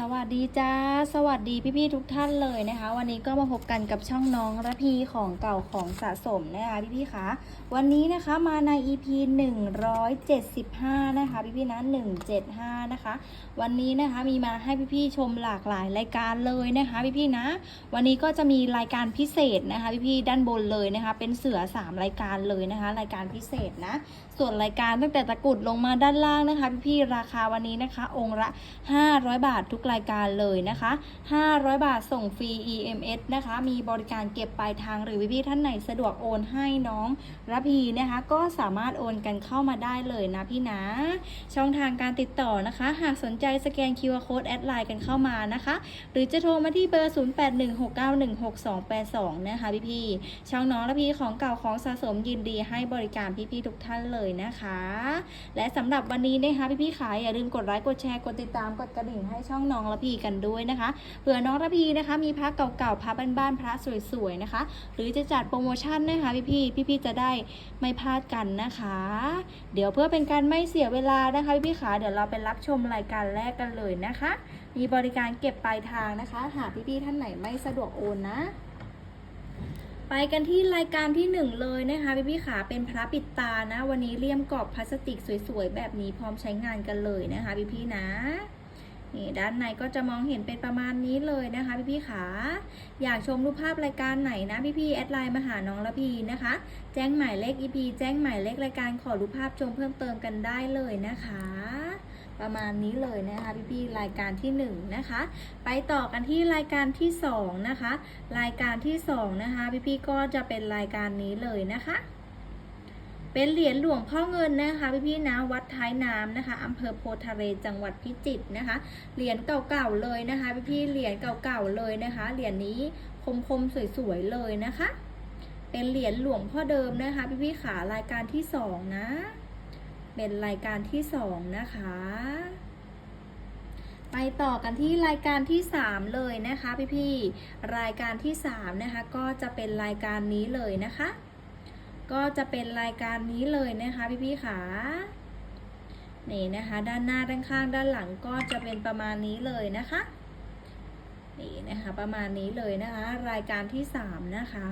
สวัสดีจ้า สวัสดีพี่ๆทุกท่านเลยนะคะ วันนี้ก็มาพบกันกับช่องน้องระพีของเก่าของสะสมนะคะพี่ๆคะวันนี้นะคะมาใน EP 175 นะคะพี่ๆนะ175 นะคะ วันนี้นะคะมีมาให้พี่ๆชมหลากหลายรายการเลยนะคะพี่ๆนะ วันนี้ก็จะมีรายการพิเศษนะคะพี่ๆด้านบนเลยนะคะ เป็นเสือ 3 รายการเลยนะคะ รายการพิเศษนะส่วนรายการตั้งแต่ตะกุดลงมาด้านล่างนะคะ พี่ๆราคาวันนี้นะคะ องค์ละ 500 บาททุกรายการเลยนะคะ 500 บาทส่งฟรี EMS นะคะ มีบริการเก็บปลายทางหรือพี่ๆท่านไหนสะดวกโอนให้น้องระพีนะคะ ก็สามารถโอนกันเข้ามาได้เลยนะพี่นะช่องทางการติดต่อนะคะ หากสนใจสแกน QR Code แอดไลน์กันเข้ามานะคะ หรือจะโทรมาที่เบอร์ 0816916282 นะคะพี่ๆช่องน้องระพีของเก่าของสะสมยินดีให้บริการพี่ๆทุกท่านเลยนะคะ และสำหรับวันนี้นะคะพี่ๆขายอย่าลืมกดไลค์กดแชร์กดติดตามกดกระดิ่งให้ช่องน้องระพีกันด้วยนะคะเผื่อน้องระพีนะคะมีพระเก่าๆพระบ้านๆพระสวยๆนะคะ หรือจะจัดโปรโมชั่นนะคะพี่ๆพี่ๆจะได้ไม่พลาดกันนะคะ เดี๋ยวเพื่อเป็นการไม่เสียเวลานะคะพี่ๆขาเดี๋ยวเราไปรับชมรายการแรกกันเลยนะคะ มีบริการเก็บปลายทางนะคะ หากพี่ๆท่านไหนไม่สะดวกโอนนะ ไปกันที่รายการที่หนึ่งเลยนะคะพี่พี่ขาเป็นพระปิดตานะ วันนี้เลี่ยมกรอบพลาสติกสวยๆ แบบนี้พร้อมใช้งานกันเลยนะคะพี่พี่นะนี่ด้านในก็จะมองเห็นเป็นประมาณนี้เลยนะคะพี่พี่ขาอยากชมรูปภาพรายการไหนนะพี่พี่แอดไลน์มาหาน้องละพีนะคะ แจ้งหมายเลข EP แจ้งหมายเลขรายการขอรูปภาพชมเพิ่มเติมกันได้เลยนะคะ ประมาณนี้เลยนะคะพี่ๆรายการที่หนึ่งนะคะไปต่อกันที่รายการที่สองนะคะรายการที่สองนะคะพี่ๆก็จะเป็นรายการนี้เลยนะคะเป็นเหรียญหลวงพ่อเงินนะคะพี่ๆนะวัดท้ายน้ำนะคะอำเภอโพธารจังหวัดพิจิตรนะคะ เหรียญเก่าๆเลยนะคะพี่ๆเหรียญเก่าๆเลยนะคะ เหรียญนี้คมๆสวยๆเลยนะคะ เป็นเหรียญหลวงพ่อเดิมนะคะพี่ๆขารายการที่สองนะ เป็นรายการที่สองนะคะ ไปต่อกันที่รายการที่ 3 เลยนะคะพี่ๆรายการที่ 3 นะคะ ก็จะเป็นรายการนี้เลยนะคะ ก็จะเป็นรายการนี้เลยนะคะพี่ๆขานี่นะคะ ด้านหน้าด้านข้างด้านหลังก็จะเป็นประมาณนี้เลยนะคะนี่นะคะประมาณนี้เลยนะคะ รายการที่ 3 นะคะ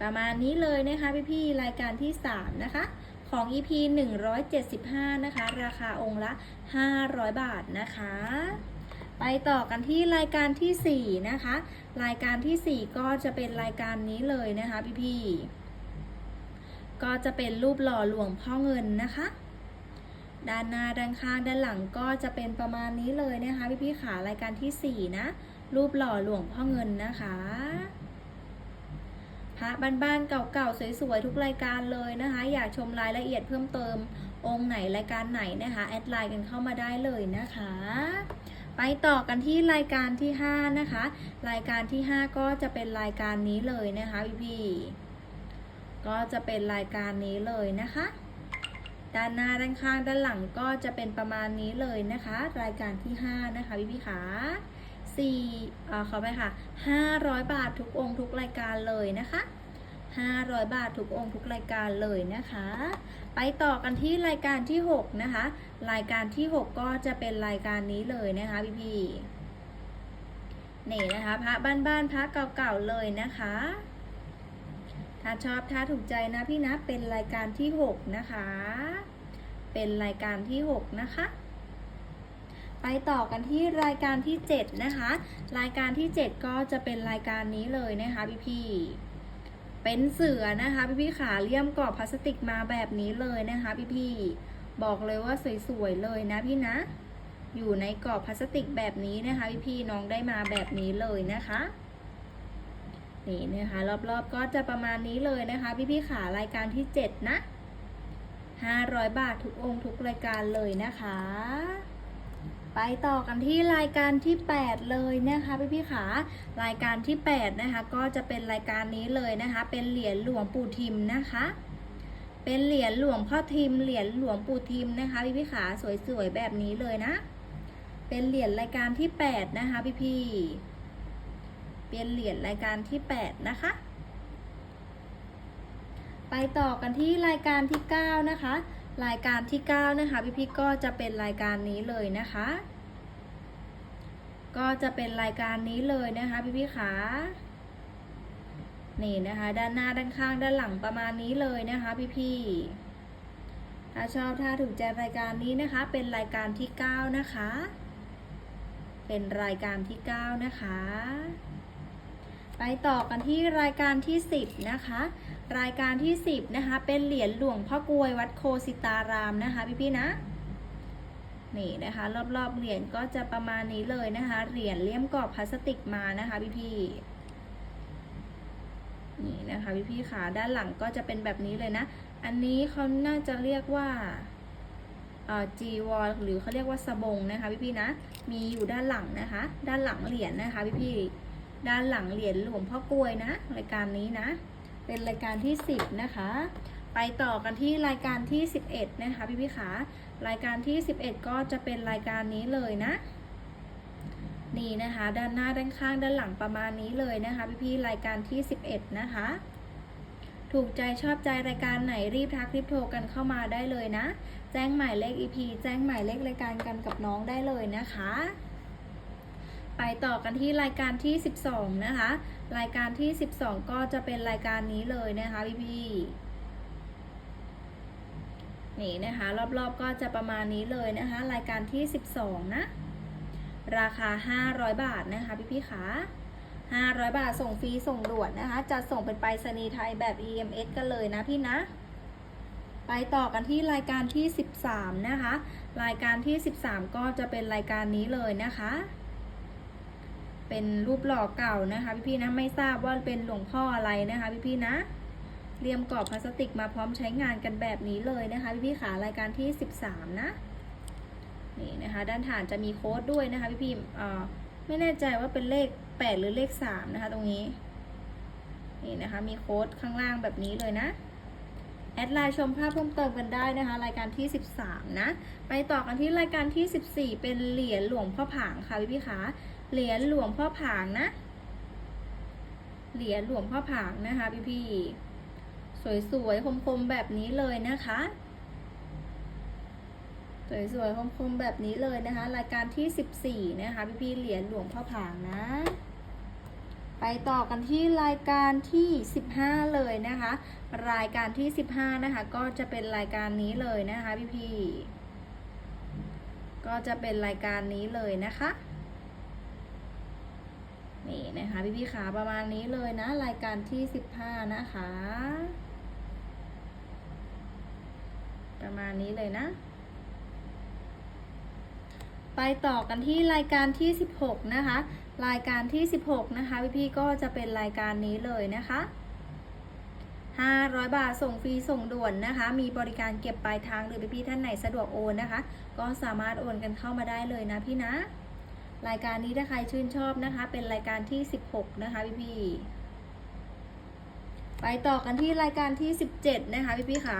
ประมาณนี้เลยนะคะพี่ๆรายการที่ 3 นะคะ ของ EP 175 นะคะ ราคาองค์ละ 500 บาทนะคะ ไปต่อกันที่รายการที่ 4 นะคะ รายการที่ 4 ก็จะเป็นรายการนี้เลยนะคะพี่ๆก็จะเป็นรูปหล่อหลวงพ่อเงินนะคะด้านหน้าด้านข้างด้านหลังก็จะเป็นประมาณนี้เลยนะคะ พี่ๆขารายการที่ 4 นะ รูปหล่อหลวงพ่อเงินนะคะ พระบ้านๆเก่าๆสวยๆทุกรายการเลยนะคะ อยากชมรายละเอียดเพิ่มเติมองค์ไหนรายการไหนนะคะแอดไลน์กันเข้ามาได้เลยนะคะ ไปต่อกันที่รายการที่ 5 นะคะ รายการที่ 5 ก็จะเป็นรายการนี้เลยนะคะพี่ๆก็จะเป็นรายการนี้เลยนะคะ ด้านหน้าด้านข้างด้านหลังก็จะเป็นประมาณนี้เลยนะคะ รายการที่ 5 นะคะพี่ๆขา สี่เอ่อขอไปค่ะ 500 บาททุกองค์ทุกรายการเลยนะคะ 500 บาททุกองค์ทุกรายการเลยนะคะ ไปต่อกันที่รายการที่ 6 นะคะ รายการที่ 6 ก็จะเป็นรายการนี้เลยนะคะพี่พี่ๆนี่นะคะพระบ้านๆพระเก่าๆเลยนะคะ ถ้าชอบถ้าถูกใจนะพี่นะเป็นรายการที่ 6 นะคะ เป็นรายการที่ 6 นะคะ ไปต่อกันที่รายการที่ 7 นะคะ รายการที่ 7 ก็จะเป็นรายการนี้เลยนะคะพี่พี่เป็นเสือนะคะพี่พี่ขาเลี่ยมกรอบพลาสติกมาแบบนี้เลยนะคะพี่พี่บอกเลยว่าสวยๆเลยนะพี่นะ อยู่ในกรอบพลาสติกแบบนี้นะคะพี่พี่น้องได้มาแบบนี้เลยนะคะนี่นะคะรอบๆก็จะประมาณนี้เลยนะคะ พี่พี่ขารายการที่ 7 นะ 500 บาททุกองค์ทุกรายการเลยนะคะ ไปต่อกันที่รายการที่ 8 เลยนะคะพี่พี่ขารายการที่ 8 นะคะ ก็จะเป็นรายการนี้เลยนะคะ เป็นเหรียญหลวงปู่ทิมนะคะ เป็นเหรียญหลวงพ่อทิม เหรียญหลวงปู่ทิมนะคะพี่พี่ขาสวยๆแบบนี้เลยนะ เป็นเหรียญรายการที่ 8 นะคะพี่พี่เป็นเหรียญรายการที่ 8 นะคะ ไปต่อกันที่รายการที่ 9 นะคะ รายการที่ 9 นะคะพี่ๆก็จะเป็นรายการนี้เลยนะคะ ก็จะเป็นรายการนี้เลยนะคะพี่ๆขานี่นะคะ ด้านหน้าด้านข้างด้านหลังประมาณนี้เลยนะคะพี่ๆถ้าชอบถ้าถูกใจรายการนี้นะคะ เป็นรายการที่ 9 นะคะ เป็นรายการที่ 9 นะคะ ไปต่อกันที่รายการที่ 10 นะคะ รายการที่ 10 นะคะ เป็นเหรียญหลวงพ่อกลวยวัดโคสิตารามนะคะพี่ๆนะนี่นะคะ รอบๆเหรียญก็จะประมาณนี้เลยนะคะ เหรียญเลี่ยมกรอบพลาสติกมานะคะพี่ๆนี่นะคะพี่ๆขาด้านหลังก็จะเป็นแบบนี้เลยนะ อันนี้เขาน่าจะเรียกว่าจีวอลหรือเขาเรียกว่าสบงนะคะพี่ๆนะ มีอยู่ด้านหลังนะคะ ด้านหลังเหรียญนะคะพี่ๆ ด้านหลังเหรียญหลวงพ่อกลวยนะ รายการนี้นะ เป็นรายการที่ 10 นะคะ ไปต่อกันที่รายการที่ 11 นะคะพี่พี่ขารายการที่ 11 ก็จะเป็นรายการนี้เลยนะ นี่นะคะ ด้านหน้าด้านข้างด้านหลังประมาณนี้เลยนะคะพี่พี่รายการที่ 11 นะคะถูกใจชอบใจรายการไหนรีบทักรีบโทรกันเข้ามาได้เลยนะ แจ้งหมายเลข EP แจ้งหมายเลขรายการกันกับน้องได้เลยนะคะ ไปต่อกันที่รายการที่ 12 นะคะ รายการที่ 12 ก็จะเป็นรายการนี้เลยนะคะพี่พี่นี่นะคะ รอบๆก็จะประมาณนี้เลยนะคะ รายการที่ 12 นะ ราคา 500 บาทนะคะพี่พี่ขา500 บาทส่งฟรีส่งด่วนนะคะ จะส่งเป็นไปรษณีย์ไทยแบบ EMS กันเลยนะพี่นะ ไปต่อกันที่รายการที่ 13 นะคะ รายการที่ 13 ก็จะเป็นรายการนี้เลยนะคะ เป็นรูปหล่อเก่านะคะพี่ๆนะไม่ทราบว่าเป็นหลวงพ่ออะไรนะคะพี่ๆนะเรียมกรอบพลาสติกมาพร้อมใช้งานกันแบบนี้เลยนะคะพี่ๆขารายการที่ 13 นะนี่นะคะด้านฐานจะมีโค้ดด้วยนะคะพี่ๆอ่อไม่แน่ใจว่าเป็นเลข 8 หรือเลข 3 นะคะตรงนี้นี่นะคะมีโค้ดข้างล่างแบบนี้เลยนะแอดไลน์ชมภาพเพิ่มเติมกันได้นะคะ รายการที่ 13 นะ ไปต่อกันที่รายการที่ 14 เป็นเหรียญหลวงพ่อผางค่ะพี่พี่ขา เหรียญหลวงพ่อผางนะ เหรียญหลวงพ่อผางนะคะ พี่พี่สวยๆคมๆแบบนี้เลยนะคะ สวยๆคมๆแบบนี้เลยนะคะ รายการที่ 14 นะคะ พี่พี่เหรียญหลวงพ่อผางนะ ไปต่อกันที่รายการที่ 15 เลยนะคะ รายการที่ 15 นะคะ ก็จะเป็นรายการนี้เลยนะคะ พี่พี่ก็จะเป็นรายการนี้เลยนะคะ นี่นะคะพี่พี่ขาประมาณนี้เลยนะ รายการที่15นะคะ ประมาณนี้เลยนะ ไปต่อกันที่รายการที่16นะคะ รายการที่16นะคะพี่พี่ก็จะเป็นรายการนี้เลยนะคะ500 บาทส่งฟรีส่งด่วนนะคะ มีบริการเก็บปลายทางหรือพี่พี่ท่านไหนสะดวกโอนนะคะ ก็สามารถโอนกันเข้ามาได้เลยนะพี่นะ รายการนี้ถ้าใครชื่นชอบนะคะ เป็นรายการที่ 16 นะคะพี่พี่ไปต่อกันที่รายการที่ 17 นะคะพี่พี่ขา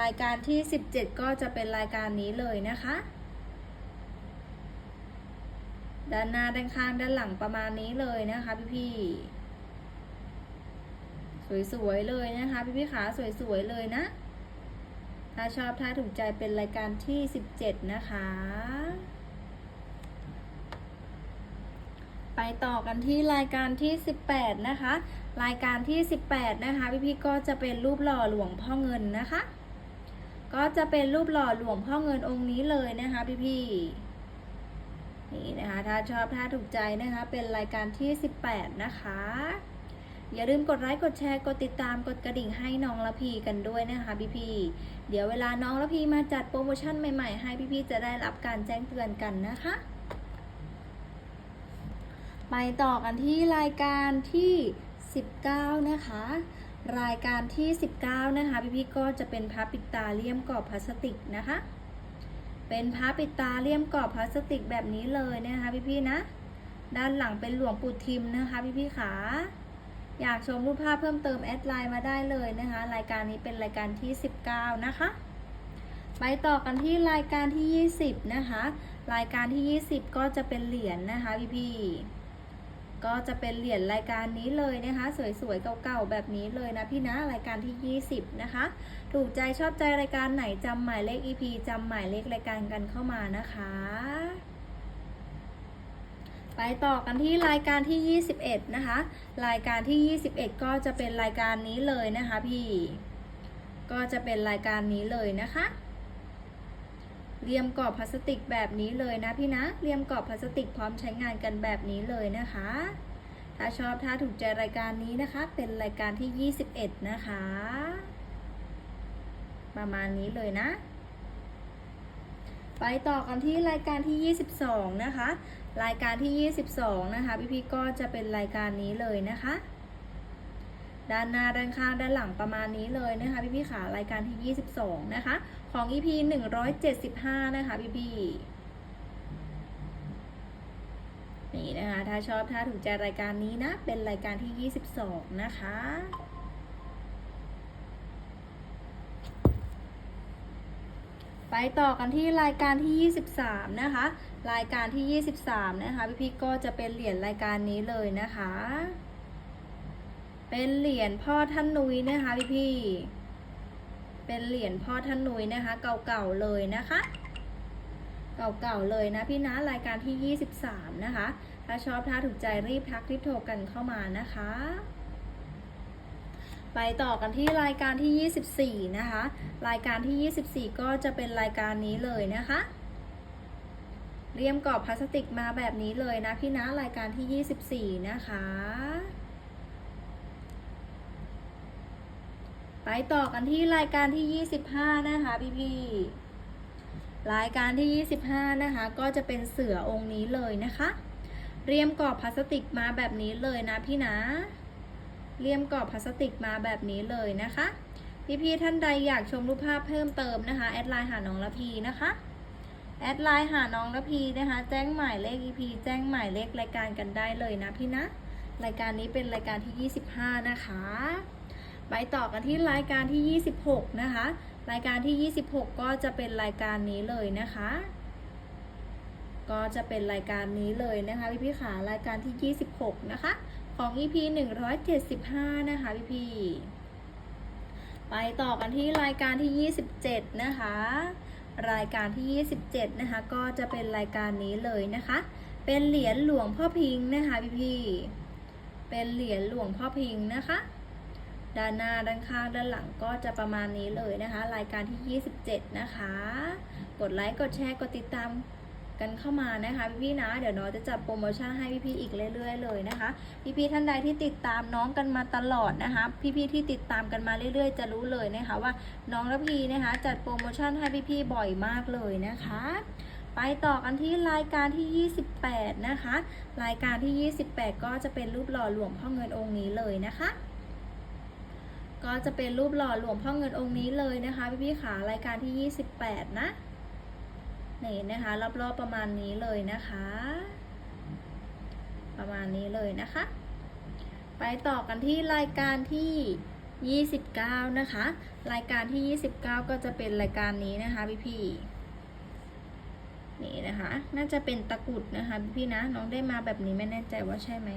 รายการที่ 17 ก็จะเป็นรายการนี้เลยนะคะด้านหน้าด้านข้างด้านหลังประมาณนี้เลยนะคะพี่พี่สวยๆเลยนะคะพี่พี่ขาสวยๆเลยนะ ถ้าชอบถ้าถูกใจเป็นรายการที่ 17 นะคะ ไปต่อกันที่รายการที่ 18 นะคะ รายการที่ 18 นะคะ พี่ๆก็จะเป็นรูปหล่อหลวงพ่อเงินนะคะ ก็จะเป็นรูปหล่อหลวงพ่อเงินองค์นี้เลยนะคะ พี่ๆนี่นะคะ ถ้าชอบถ้าถูกใจนะคะ เป็นรายการที่ 18 นะคะ อย่าลืมกดไลค์กดแชร์กดติดตามกดกระดิ่งให้น้องละพีกันด้วยนะคะพี่ๆเดี๋ยวเวลาน้องละพีมาจัดโปรโมชั่นใหม่ๆ ให้พี่ๆจะได้รับการแจ้งเตือนกันนะคะ ไปต่อกันที่รายการที่ 19 นะคะ รายการที่ 19 นะคะ พี่ๆก็จะเป็นพระปิดตาเลี่ยมกรอบพลาสติกนะคะ เป็นพระปิดตาเลี่ยมกรอบพลาสติกแบบนี้เลยนะคะพี่ๆนะ ด้านหลังเป็นหลวงปู่ทิมนะคะพี่ๆขาอยากชมรูปภาพเพิ่มเติมแอดไลน์มาได้เลยนะคะ รายการนี้เป็นรายการที่ 19 นะคะ ไปต่อกันที่รายการที่ 20 นะคะ รายการที่ 20 ก็จะเป็นเหรียญนะคะพี่ๆ ก็จะเป็นเหรียญรายการนี้เลยนะคะ สวยๆเก่าๆแบบนี้เลยนะพี่นะรายการที่ 20 นะคะ ถูกใจชอบใจรายการไหนจำหมายเลข EP จำหมายเลขรายการกันเข้ามานะคะ ไปต่อกันที่รายการที่ 21 นะคะ รายการที่ 21 ก็จะเป็นรายการนี้เลยนะคะพี่ ก็จะเป็นรายการนี้เลยนะคะ เรียมกรอบพลาสติกแบบนี้เลยนะพี่นะเรียมกรอบพลาสติกพร้อมใช้งานกันแบบนี้เลยนะคะ ถ้าชอบถ้าถูกใจรายการนี้นะคะ เป็นรายการที่ 21 นะคะ ประมาณนี้เลยนะ ไปต่อกันที่รายการที่ 22 นะคะ รายการที่ 22 นะคะ พี่พี่ก็จะเป็นรายการนี้เลยนะคะ ด้านหน้าด้านข้างด้านหลังประมาณนี้เลยนะคะพี่พี่ขารายการที่ 22 นะคะ ของ EP 175 นะคะพี่พี่นี่นะคะ ถ้าชอบถ้าถูกใจรายการนี้นะ เป็นรายการที่ 22 นะคะไปต่อกันที่รายการที่ 23 นะคะ รายการที่ 23 นะคะ พี่พี่ก็จะเป็นเหรียญรายการนี้เลยนะคะ เป็นเหรียญพ่อท่านนุ้ยนะคะพี่พี่เป็นเหรียญพ่อท่านนุ้ยนะคะ เก่าๆเลยนะคะ เก่าๆเลยนะพี่นะรายการที่ 23 นะคะ ถ้าชอบถ้าถูกใจรีบทักรีบโทรกันเข้ามานะคะ ไปต่อกันที่รายการที่ 24 นะคะ รายการที่ 24 ก็จะเป็นรายการนี้เลยนะคะเรียมกรอบพลาสติกมาแบบนี้เลยนะพี่นะรายการที่ 24 นะคะ ไปต่อกันที่รายการที่ 25 นะคะพี่พี่ๆรายการที่ 25 นะคะ ก็จะเป็นเสือองค์นี้เลยนะคะ เรียมกรอบพลาสติกมาแบบนี้เลยนะพี่นะ เรียมกรอบพลาสติกมาแบบนี้เลยนะคะ พี่ๆท่านใดอยากชมรูปภาพเพิ่มเติมนะคะแอดไลน์หาน้องละพีนะคะแอดไลน์หาน้องละพีนะคะ แจ้งหมายเลข EP แจ้งหมายเลขรายการกันได้เลยนะพี่นะ รายการนี้เป็นรายการที่ 25 นะคะ ไปต่อกันที่รายการที่ 26 นะคะ รายการที่ 26 ก็จะเป็นรายการนี้เลยนะคะ ก็จะเป็นรายการนี้เลยนะคะพี่พี่ขารายการที่ 26 นะคะ ของ EP 175 นะคะพี่พี่ๆไปต่อกันที่รายการที่ 27 นะคะ รายการที่ 27 นะคะ ก็จะเป็นรายการนี้เลยนะคะ เป็นเหรียญหลวงพ่อพิงค์นะคะพี่พี่ๆเป็นเหรียญหลวงพ่อพิงค์นะคะ ด้านหน้าด้านข้างด้านหลังก็จะประมาณนี้เลยนะคะ รายการที่ 27 นะคะ กดไลค์กดแชร์กดติดตามกันเข้ามานะคะพี่ๆนะ เดี๋ยวน้องจะจัดโปรโมชั่นให้พี่ๆอีกเรื่อยๆเลยนะคะ พี่ๆท่านใดที่ติดตามน้องกันมาตลอดนะคะ พี่ๆที่ติดตามกันมาเรื่อย ๆ จะรู้เลยนะคะว่าน้องระพีนะคะ จัดโปรโมชั่นให้พี่ๆบ่อยมากเลยนะคะ ไปต่อกันที่รายการที่ 28 นะคะ รายการที่ 28 ก็จะเป็นรูปหล่อหลวงพ่อเงินองค์นี้เลยนะคะ ก็จะเป็นรูปหล่อหลวงพ่อเงินองค์นี้เลยนะคะพี่พี่ๆขารายการที่ 28 นะนี่นะคะรอบๆประมาณนี้เลยนะคะ ประมาณนี้เลยนะคะ ไปต่อกันที่รายการที่ 29 นะคะ รายการที่ 29 ก็จะเป็นรายการนี้นะคะพี่พี่ๆนี่นะคะ น่าจะเป็นตะกุดนะคะพี่พี่ๆนะ น้องได้มาแบบนี้ไม่แน่ใจว่าใช่ไหม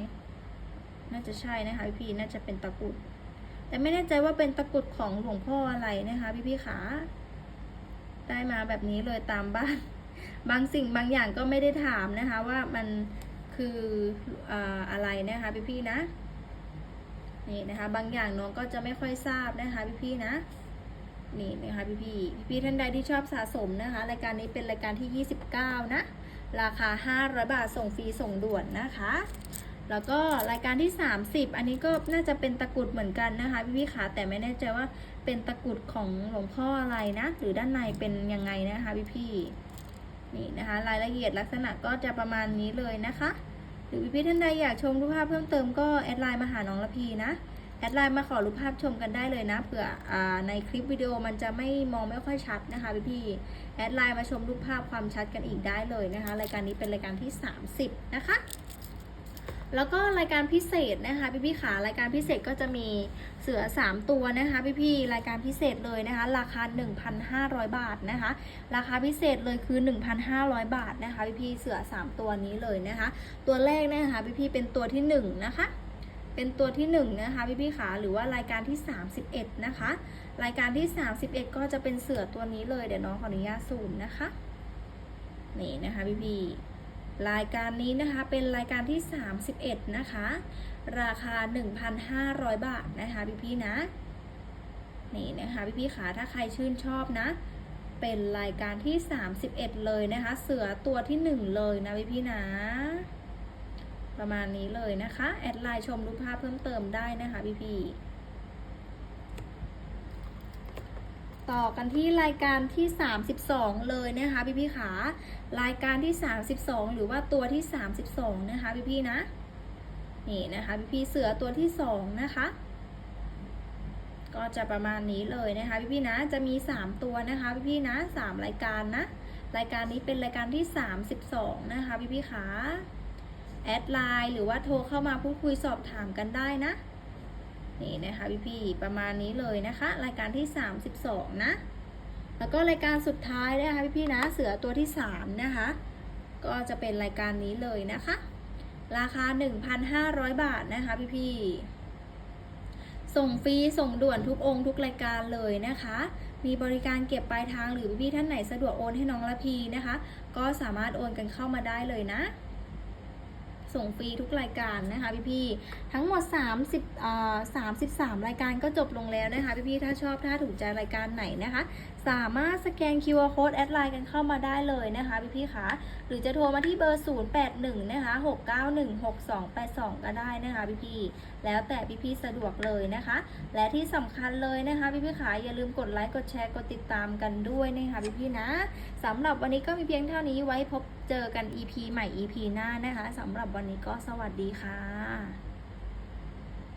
น่าจะใช่นะคะพี่พี่ๆน่าจะเป็นตะกุด แต่ไม่แน่ใจว่าเป็นตะกรุดของหลวงพ่ออะไรนะคะพี่พี่ขาได้มาแบบนี้เลยตามบ้าน บางสิ่งบางอย่างก็ไม่ได้ถามนะคะว่ามันคืออะไรนะคะพี่พี่นะนี่นะคะบางอย่างน้องก็จะไม่ค่อยทราบนะคะพี่พี่นะนี่นะคะพี่พี่พี่ท่านใดที่ชอบสะสมนะคะ รายการนี้เป็นรายการที่ 29 นะ ราคา 500 บาทส่งฟรีส่งด่วนนะคะ แล้วก็รายการที่ 30 อันนี้ก็น่าจะเป็นตะกรุดเหมือนกันนะคะพี่พี่ขาแต่ไม่แน่ใจว่าเป็นตะกรุดของหลวงพ่ออะไรนะ หรือด้านในเป็นยังไงนะคะพี่พี่นี่นะคะ รายละเอียดลักษณะก็จะประมาณนี้เลยนะคะ หรือพี่พี่ท่านใดอยากชมรูปภาพเพิ่มเติมก็แอดไลน์มาหาน้องละพีนะแอดไลน์มาขอรูปภาพชมกันได้เลยนะเผื่ออในคลิปวิดีโอมันจะไม่มองไม่ค่อยชัดนะคะพี่พี่แอดไลน์มาชมรูปภาพความชัดกันอีกได้เลยนะคะ รายการนี้เป็นรายการที่ 30 นะคะ แล้วก็รายการพิเศษนะคะพี่พี่ๆขารายการพิเศษก็จะมีเสือ 3 ตัวนะคะพี่พี่ๆรายการพิเศษเลยนะคะ ราคา 1,500 บาทนะคะ ราคาพิเศษเลยคือ 1,500 บาทนะคะพี่พี่ๆเสือ 3 ตัวนี้เลยนะคะ ตัวแรกนะคะพี่พี่ๆเป็นตัวที่1นะคะเป็นตัวที่1นะคะพี่พี่ๆขาหรือว่ารายการที่ 31 นะคะ รายการที่ 31 ก็จะเป็นเสือตัวนี้เลยเดี๋ยวน้องขออนุญาตซูมนะคะนี่นะคะพี่พี่ๆ รายการนี้นะคะเป็นรายการที่ 31 นะคะ ราคา 1,500 บาทนะคะพี่พี่ๆนะ นี่นะคะพี่พี่ๆขาถ้าใครชื่นชอบนะ เป็นรายการที่ 31 เลยนะคะ เสือตัวที่ 1 เลยนะพี่พี่ๆนะ ประมาณนี้เลยนะคะ แอดไลน์ชมรูปภาพเพิ่มเติมได้นะคะพี่พี่ๆ ต่อกันที่รายการที่ 32 เลยนะคะพี่พี่ขารายการที่ 32 หรือว่าตัวที่ 32 นะคะพี่พี่นะนี่นะคะพี่พี่เสือตัวที่ 2 นะคะ ก็จะประมาณนี้เลยนะคะพี่พี่นะจะมี 3 ตัวนะคะพี่พี่นะ3รายการนะรายการนี้เป็นรายการที่ 32 นะคะพี่พี่ขาแอดไลน์หรือว่าโทรเข้ามาพูดคุยสอบถามกันได้นะ นี่นะคะพี่พี่ๆประมาณนี้เลยนะคะ รายการที่ 32 นะ แล้วก็รายการสุดท้ายนะคะพี่พี่ๆนะเสือตัวที่ 3 นะคะ ก็จะเป็นรายการนี้เลยนะคะ ราคา 1,500 บาทนะคะพี่พี่ๆส่งฟรีส่งด่วนทุกองค์ทุกรายการเลยนะคะ มีบริการเก็บปลายทางหรือพี่ๆท่านไหนสะดวกโอนให้น้องละพีนะคะ ก็สามารถโอนกันเข้ามาได้เลยนะ ส่งฟรีทุกรายการนะคะพี่ๆทั้งหมด 30อ่า33 รายการก็จบลงแล้วนะคะพี่ๆถ้าชอบถ้าถูกใจรายการไหนนะคะ สามารถสแกน QR code แอดไลน์กันเข้ามาได้เลยนะคะพี่ๆคะหรือจะโทรมาที่เบอร์ 081นะคะ6916282 ก็ได้นะคะพี่ๆแล้วแต่พี่ๆสะดวกเลยนะคะ และที่สำคัญเลยนะคะพี่ๆขาอย่าลืมกดไลค์กดแชร์กดติดตามกันด้วยนะคะพี่ๆนะสำหรับวันนี้ก็มีเพียงเท่านี้ไว้พบ เจอกัน EP ใหม่ EP หน้านะคะสำหรับวันนี้ก็สวัสดีค่ะ